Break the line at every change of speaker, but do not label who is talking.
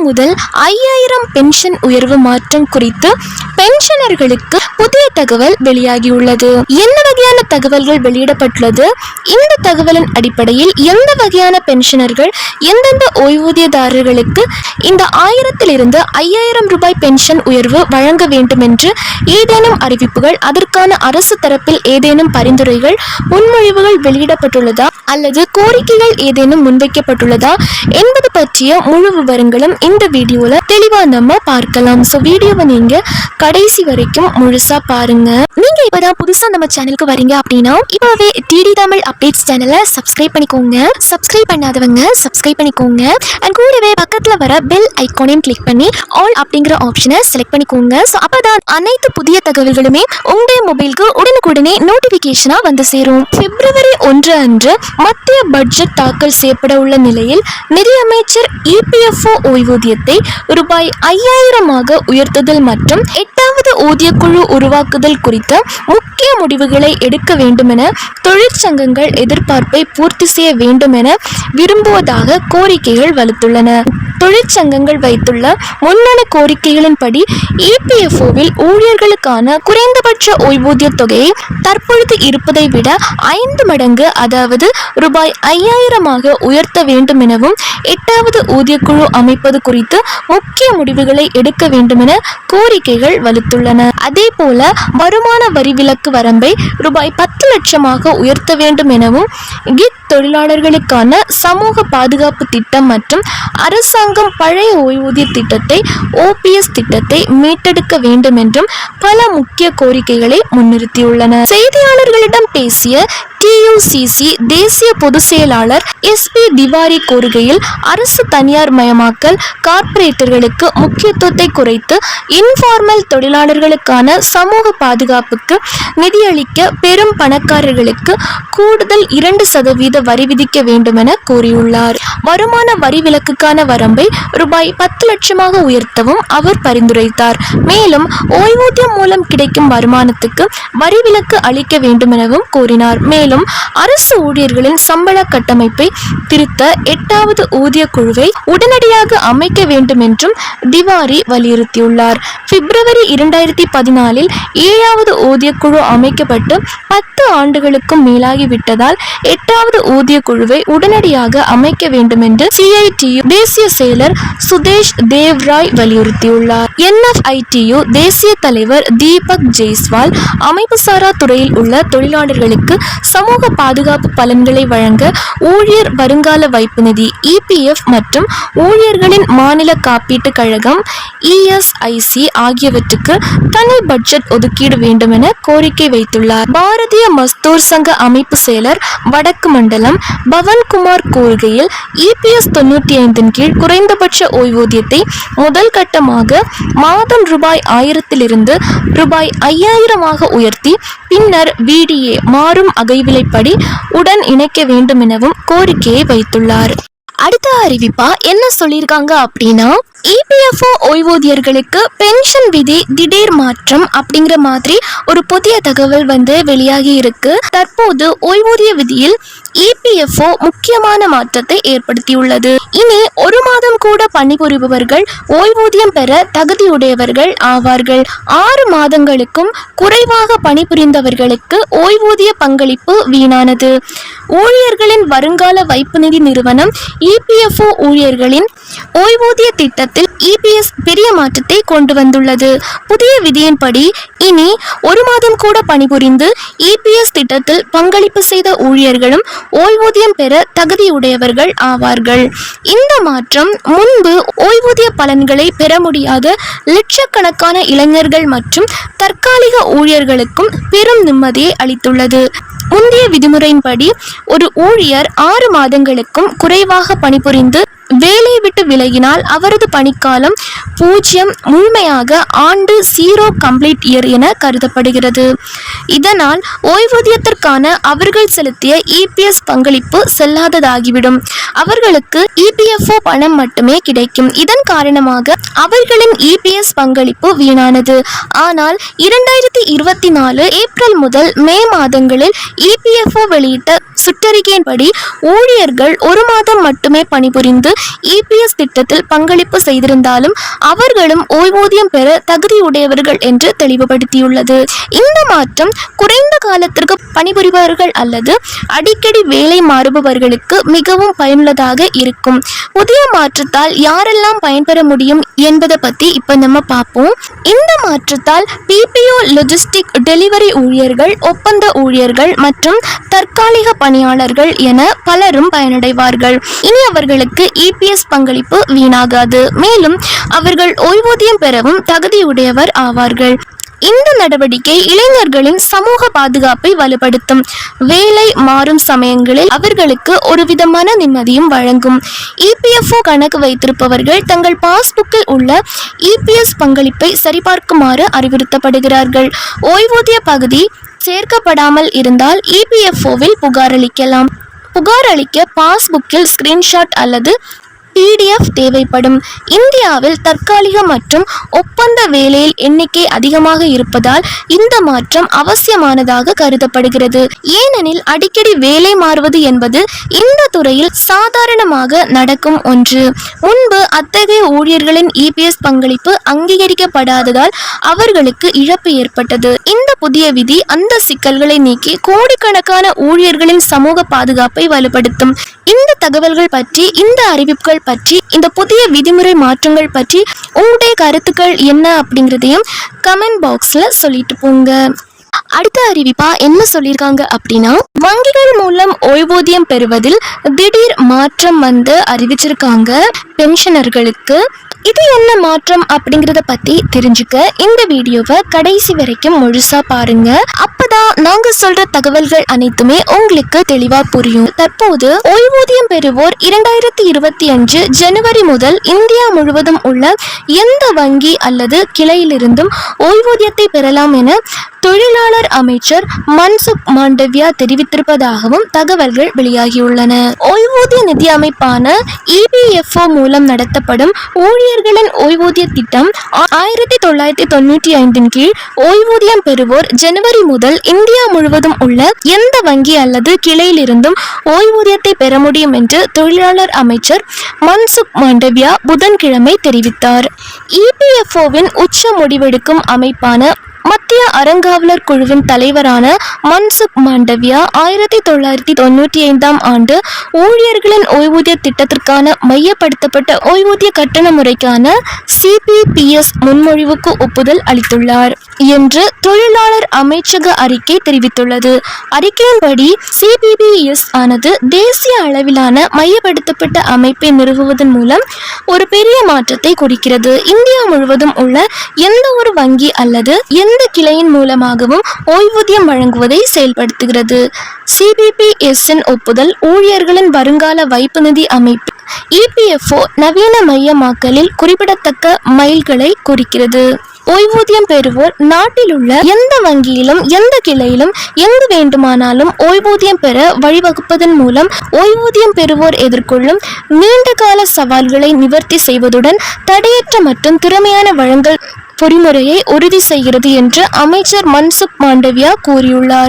முதல் ஐயாயிரம் பென்ஷன் உயர்வு மாற்றம் குறித்து பென்ஷனர்களுக்கு புதிய தகவல் வெளியாகியுள்ளது. என்ன வகையான தகவல்கள் வெளியிடப்பட்டுள்ளது? இந்த தகவலின் அடிப்படையில் எந்த வகையான பென்ஷனர்கள் எந்தெந்த ஓய்வூதியதாரர்களுக்கு இந்த ஆயிரத்திலிருந்து ஐயாயிரம் ரூபாய் பென்ஷன் உயர்வு வழங்க வேண்டும் என்று ஏதேனும் அறிவிப்புகள் அதற்கான அரசு தரப்பில் ஏதேனும் பரிந்துரைகள் முன்மொழிவுகள் வெளியிடப்பட்டுள்ளதா? அல்லது கோரிக்கைகள் ஏதேனும் முன்வைக்கப்பட்டுள்ளதா? என்பது பற்றிய முழு விவரங்களும் இந்த வீடியோவில் தெளிவாக நம்ம பார்க்கலாம். ஸோ வீடியோவை நீங்கள் கடைசி வரைக்கும் முழுசா பாருங்க. நீங்க இப்பதான் புதுசா நம்ம சேனலுக்கு வரீங்க அப்படின்னா இப்பவே டிடி தமிழ் அப்டேட்ஸ் சேனலை சப்ஸ்கிரைப் பண்ணிக்கோங்க. சப்ஸ்கிரைப் பண்ணாதவங்க சப்ஸ்கிரைப் பண்ணிக்கோங்க. அண்ட் கூடவே பக்கத்துல வர பெல் ஐகானையும் கிளிக் பண்ணி ஆல் அப்படிங்கிற ஆப்ஷனை செலக்ட் பண்ணிக்கோங்க. ஸோ அப்பதான் அனைத்து புதிய தகவல்களுமே உங்களுடைய மொபைலுக்கு உடனுக்குடனே நோட்டிபிகேஷனா வந்து சேரும். பிப்ரவரி ஒன்று அன்று மத்திய பட்ஜெட் தாக்கல் செய்யப்பட உள்ள நிலையில் நிதியமைச்சர் இபிஎஃப்ஓ ஓய்வூதியத்தை ரூபாய் ஐயாயிரமாக உயர்த்துதல் மற்றும் எட்டு ஊதியக்குழு உருவாக்குதல் குறித்த முக்கிய முடிவுகளை எடுக்க வேண்டுமென தொழிற்சங்கங்கள் எதிர்பார்ப்பை பூர்த்தி செய்ய வேண்டுமென விரும்புவதாக கோரிக்கைகள் வலுத்துள்ளன. தொழிற்சங்கங்கள் வைத்துள்ள முன்னணி கோரிக்கைகளின்படி இபிஎஃப்ஓவில் ஊழியர்களுக்கான குறைந்தபட்ச ஓய்வூதிய தொகையை தற்பொழுது இருப்பதை விட ஐந்து மடங்கு அதாவது ரூபாய் ஐயாயிரமாக உயர்த்த வேண்டும் எனவும் எட்டாவது ஊதியக்குழு அமைப்பது குறித்து முக்கிய முடிவுகளை எடுக்க வேண்டுமென கோரிக்கைகள் வலுத்துள்ளன. அதே போல வருமான வரி விலக்கு வரம்பை ரூபாய் பத்து லட்சமாக உயர்த்த வேண்டும் எனவும் கிக் தொழிலாளர்களுக்கான சமூக பாதுகாப்பு திட்டம் மற்றும் அரசாங்கம் பழைய ஓய்வூதிய திட்டத்தை ஓபிஎஸ் திட்டத்தை மீட்டெடுக்க வேண்டும் என்றும் பல முக்கிய கோரிக்கைகளை முன்னிறுத்தியுள்ளன. செய்தியாளர்களிடம் பேசிய டியூசிசி தேசிய பொதுச் செயலாளர் எஸ்பி திவாரி கூறுகையில் அரசு தனியார் மயமாக்கல் கார்ப்பரேட்டர்களுக்கு முக்கியத்துவத்தை குறைத்து இன்ஃபார்மல் தொழிலாளர்களுக்கான சமூக பாதுகாப்புக்கு நிதியளிக்க பெரும் பணக்காரர்களுக்கு கூடுதல் இரண்டு சதவீத வரி விதிக்க வேண்டும் என கூறியுள்ளார். வருமான வரி விலக்குக்கான வரம்பை ரூபாய் பத்து லட்சமாக உயர்த்தவும் அவர் பரிந்துரைத்தார். மேலும் ஓய்வூதியம் மூலம் கிடைக்கும் வருமானத்துக்கு வரி விலக்கு அளிக்க வேண்டும் எனவும் கூறினார். மேலும் மேலும் அரசு ஊழியர்களின் சம்பள கட்டமைப்பை திருத்த எட்டாவது ஊதிய குழுவை உடனடியாக அமைக்க வேண்டும் என்றும் திவாரி வலியுறுத்தியுள்ளார். பிப்ரவரி இரண்டாயிரத்தி பதினாலில் ஏழாவது ஊதிய குழு அமைக்கப்பட்டு பத்து ஆண்டுகளுக்கும் மேலாகிவிட்டதால் எட்டாவது ஊதிய குழுவை உடனடியாக அமைக்க வேண்டும் என்று சிஐடியு தேசிய செயலர் சுதேஷ் தேவ்ராய் வலியுறுத்தியுள்ளார். என்எஃப்ஐடியு தேசிய தலைவர் தீபக் ஜெய்ஸ்வால் அமைப்புசாரா துறையில் உள்ள தொழிலாளர்களுக்கு சமூக பாதுகாப்பு பலன்களை வழங்க ஊழியர் வருங்கால வைப்பு நிதி இபிஎஃப் மற்றும் ஊழியர்களின் மாநில காப்பீட்டுக் கழகம் இஎஸ்ஐசி ஆகியவற்றுக்கு தனி பட்ஜெட் ஒதுக்கீடு வேண்டும் என கோரிக்கை வைத்துள்ளார். பாரதிய மஸ்தூர் சங்க அமைப்பு செயலர் வடக்கு மண்டலம் பவன்குமார் கூறுகையில் இபிஎஸ் தொண்ணூற்றி ஐந்தின் கீழ் குறைந்தபட்ச ஓய்வூதியத்தை முதல் கட்டமாக மாதம் ரூபாய் ஆயிரத்திலிருந்து ரூபாய் ஐயாயிரமாக உயர்த்தி பின்னர் விடிஏ மாறும் விலைப்படி உடன் இணைக்க வேண்டும் எனவும் கோரிக்கையை வைத்துள்ளார். அடுத்த அறிவிப்பா என்ன சொல்லியிருக்காங்க அப்படின்னா இபிஎஃப்ஓ ஓய்வூதியர்களுக்கு பென்ஷன் விதி திடீர் மாற்றம் அப்படிங்கிற மாதிரி ஒரு புதிய தகவல் வந்து வெளியாகி இருக்கு. தற்போது ஓய்வூதிய விதியில் இபிஎஃப்ஓ முக்கியமான மாற்றத்தை ஏற்படுத்தியுள்ளது. இனி ஒரு மாதம் கூட பணிபுரிபவர்கள் ஓய்வூதியம் பெற தகுதியுடையவர்கள் ஆவார்கள். ஆறு மாதங்களுக்கும் குறைவாக பணிபுரிந்தவர்களுக்கு ஓய்வூதிய பங்களிப்பு வீணானது. ஊழியர்களின் வருங்கால வைப்பு நிதி நிறுவனம் இபிஎஃப்ஓ ஊழியர்களின் ஓய்வூதிய திட்டத்தில் இபிஎஸ் பெரிய மாற்றத்தை கொண்டு வந்துள்ளது புதிய விதியின்படி இனி ஒரு மாதம் கூட பணிபுரிந்து இபிஎஸ் திட்டத்தில் பங்களிப்பு செய்த ஊழியர்களும் ஓய்வூதியம் பெற தகுதியுடையவர்கள் ஆவார்கள். இந்த மாற்றம் முன்பு ஓய்வூதிய பலன்களை பெற முடியாத லட்சக்கணக்கான இளைஞர்கள் மற்றும் தற்காலிக ஊழியர்களுக்கும் பெரும் நிம்மதியை அளித்துள்ளது. முந்தைய விதிமுறையின்படி ஒரு ஊழியர் ஆறு மாதங்களுக்கும் குறைவாக பணிபுரிந்து வேலையை விட்டு விலகினால் அவரது பணிக்காலம் பூஜ்ஜியம் முழுமையாக ஆண்டு ஜீரோ கம்ப்ளீட் இயர் என கருதப்படுகிறது. இதனால் ஓய்வூதியத்திற்கான அவர்கள் செலுத்திய இபிஎஸ் பங்களிப்பு செல்லாததாகிவிடும். அவர்களுக்கு இபிஎஃப்ஓ பணம் மட்டுமே கிடைக்கும். இதன் காரணமாக அவர்களின் இபிஎஸ் பங்களிப்பு வீணானது. ஆனால் இரண்டாயிரத்தி இருபத்தி நாலு ஏப்ரல் முதல் மே மாதங்களில் இபிஎஃப்ஓ வெளியிட்ட சுற்றறிக்கையின்படி ஊழியர்கள் ஒரு மாதம் மட்டுமே பணிபுரிந்து இபிஎஸ் திட்டத்தில் பங்களிப்பு செய்திருந்தாலும் அவர்களும் ஓய்வூதியம் பெற தகுதியுடையவர்கள் என்று தெளிவுபடுத்தியுள்ளது. இந்த மாற்றம் குறைந்த காலத்திற்கு பணிபுரிபவர்கள் அல்லது அடிக்கடி வேலை மாறுபவர்களுக்கு மிகவும் பயனுள்ளதாக இருக்கும். புதிய மாற்றத்தால் யாரெல்லாம் பயன்பெற முடியும் என்பதை பத்தி இப்ப நம்ம பார்ப்போம். இந்த மாற்றத்தால் பிபிஓ லொஜிஸ்டிக் டெலிவரி ஊழியர்கள் ஒப்பந்த ஊழியர்கள் மற்றும் தற்காலிக பணியாளர்கள் என பலரும் பயனடைவார்கள். இனி அவர்களுக்கு இபிஎஸ் பங்களிப்பு வீணாகாது. மேலும் அவர்கள் ஓய்வூதியம் பெறவும் தகுதியுடையவர் ஆவார்கள். இந்த நடவடிக்கை இளைஞர்களின் சமூக பாதுகாப்பை வலுப்படுத்தும். வேலை மாறும் சமயங்களில் அவர்களுக்கு ஒரு விதமான நிம்மதியும் வழங்கும். இபிஎஃப்ஓ கணக்கு வைத்திருப்பவர்கள் தங்கள் பாஸ்புக்கில் உள்ள இபிஎஸ் பங்களிப்பை சரிபார்க்குமாறு அறிவுறுத்தப்படுகிறார்கள். ஓய்வூதிய பகுதி சேர்க்கப்படாமல் இருந்தால் இபிஎஃப்ஓவில் புகாரளிக்கலாம் புகார் அளிக்க பாஸ்புக்கில் ஸ்கிரீன்ஷாட் அல்லது பிடிஎஃப் தேவைப்படும். இந்தியாவில் தற்காலிக மற்றும் ஒப்பந்த வேலையில் எண்ணிக்கை அதிகமாக இருப்பதால் இந்த மாற்றம் அவசியமானதாக கருதப்படுகிறது. ஏனெனில் அடிக்கடி வேலை மாறுவது என்பது இந்த துறையில் சாதாரணமாக நடக்கும் ஒன்று. முன்பு அத்தகைய ஊழியர்களின் இபிஎஸ் பங்களிப்பு அங்கீகரிக்கப்படாததால் அவர்களுக்கு இழப்பு ஏற்பட்டது. இந்த புதிய விதி அந்த சிக்கல்களை நீக்கி கோடிக்கணக்கான ஊழியர்களின் சமூக பாதுகாப்பை வலுப்படுத்தும். இந்த தகவல்கள் பற்றி இந்த அறிவிப்புகள் பற்றி இந்த புதிய விதிமுறை மாற்றங்கள் பற்றி உங்களுடைய கருத்துக்கள் என்ன அப்படிங்கிறதையும் கமெண்ட் பாக்ஸ்ல சொல்லிட்டு போங்க. அடுத்த அறிவிப்பா என்ன சொல்லியிருக்காங்க அப்படின்னா வங்கிகள் மூலம் ஓய்வூதியம் பெறுவதில் திடீர் மாற்றம் வந்து அறிவிச்சிருக்காங்க. பென்ஷனர்களுக்கு இது என்ன மாற்றம் அப்படிங்கறத பத்தி தெரிஞ்சுக்க இந்த வீடியோவை கடைசி வரைக்கும் முழுசா பாருங்க. அப்பதான் நாங்க சொல்ற தகவல்கள் அனைத்துமே உங்களுக்கு தெளிவா புரியும். தற்போது ஓய்வூதியம் பெறுவோர் இரண்டாயிரத்தி இருபத்தி அஞ்சு ஜனவரி முதல் இந்தியா முழுவதும் உள்ள எந்த வங்கி அல்லது கிளையிலிருந்தும் ஓய்வூதியத்தை பெறலாம் என தொழிலாளர் அமைச்சர் மன்சுக் மாண்டவ்யா தெரிவித்திருப்பதாகவும் தகவல்கள் வெளியாகியுள்ளன. ஓய்வூதிய நிதி அமைப்பான இபிஎஃப்ஓ மூலம் மூலம் நடத்தப்படும் ஊழியர்களின் ஓய்வூதிய திட்டம் ஆயிரத்தி தொள்ளாயிரத்தி தொண்ணூற்றி ஐந்தின் கீழ் ஓய்வூதியம் பெறுவோர் ஜனவரி முதல் இந்தியா முழுவதும் உள்ள எந்த வங்கி அல்லது கிளையிலிருந்தும் ஓய்வூதியத்தை பெற முடியும் என்று தொழிலாளர் அமைச்சர் மன்சுக் மாண்டவியா புதன்கிழமை தெரிவித்தார். இபிஎஃப்ஓவின் உச்ச முடிவெடுக்கும் அமைப்பான மத்திய அறங்காவலர் குழுவின் தலைவரான மன்சுக் மாண்டவ்யா ஆயிரத்தி தொள்ளாயிரத்தி தொண்ணூற்றி ஐந்தாம் ஆண்டு ஊழியர்களின் ஓய்வூதிய திட்டத்திற்கான மையப்படுத்தப்பட்ட ஓய்வூதிய கட்டண முறைக்கான சிபிபிஎஸ் முன்மொழிவுக்கு ஒப்புதல் அளித்துள்ளார் என்று தொழிலாளர் அமைச்சக அறிக்கை தெரிவித்துள்ளது. அறிக்கையின்படி சிபிபிஎஸ் ஆனது தேசிய அளவிலான மையப்படுத்தப்பட்ட அமைப்பை நிறுவுவதன் மூலம் ஒரு பெரிய மாற்றத்தை குறிக்கிறது. இந்தியா முழுவதும் உள்ள எந்த ஒரு வங்கி அல்லது எந்த நிலையின் மூலமாகவும் ஓய்வூதியம் வழங்குவதை செயல்படுத்துகிறது. சிபிபிஎஸ்என் ஒப்புதல் ஊழியர்களின் வருங்கால வைப்பு நிதி அமைப்பு. இபிஎஃப்ஓ நவீன மையமாக்கலில் குறிப்பிடத்தக்க மைல்களை குறிக்கிறது. ஓய்வூதியம் பெறுவோர் நாட்டில் உள்ள எந்த வங்கியிலும் எந்த கிளையிலும் எங்கு வேண்டுமானாலும் ஓய்வூதியம் பெற வழிவகுப்பதன் மூலம் ஓய்வூதியம் பெறுவோர் எதிர்கொள்ளும் நீண்டகால சவால்களை நிவர்த்தி செய்வதுடன் தடையற்ற மற்றும் திறமையான வழங்கல் பொறிமுறையை உறுதி செய்கிறது என்று அமைச்சர் மன்சுக் மாண்டவியா கூறியுள்ளார்.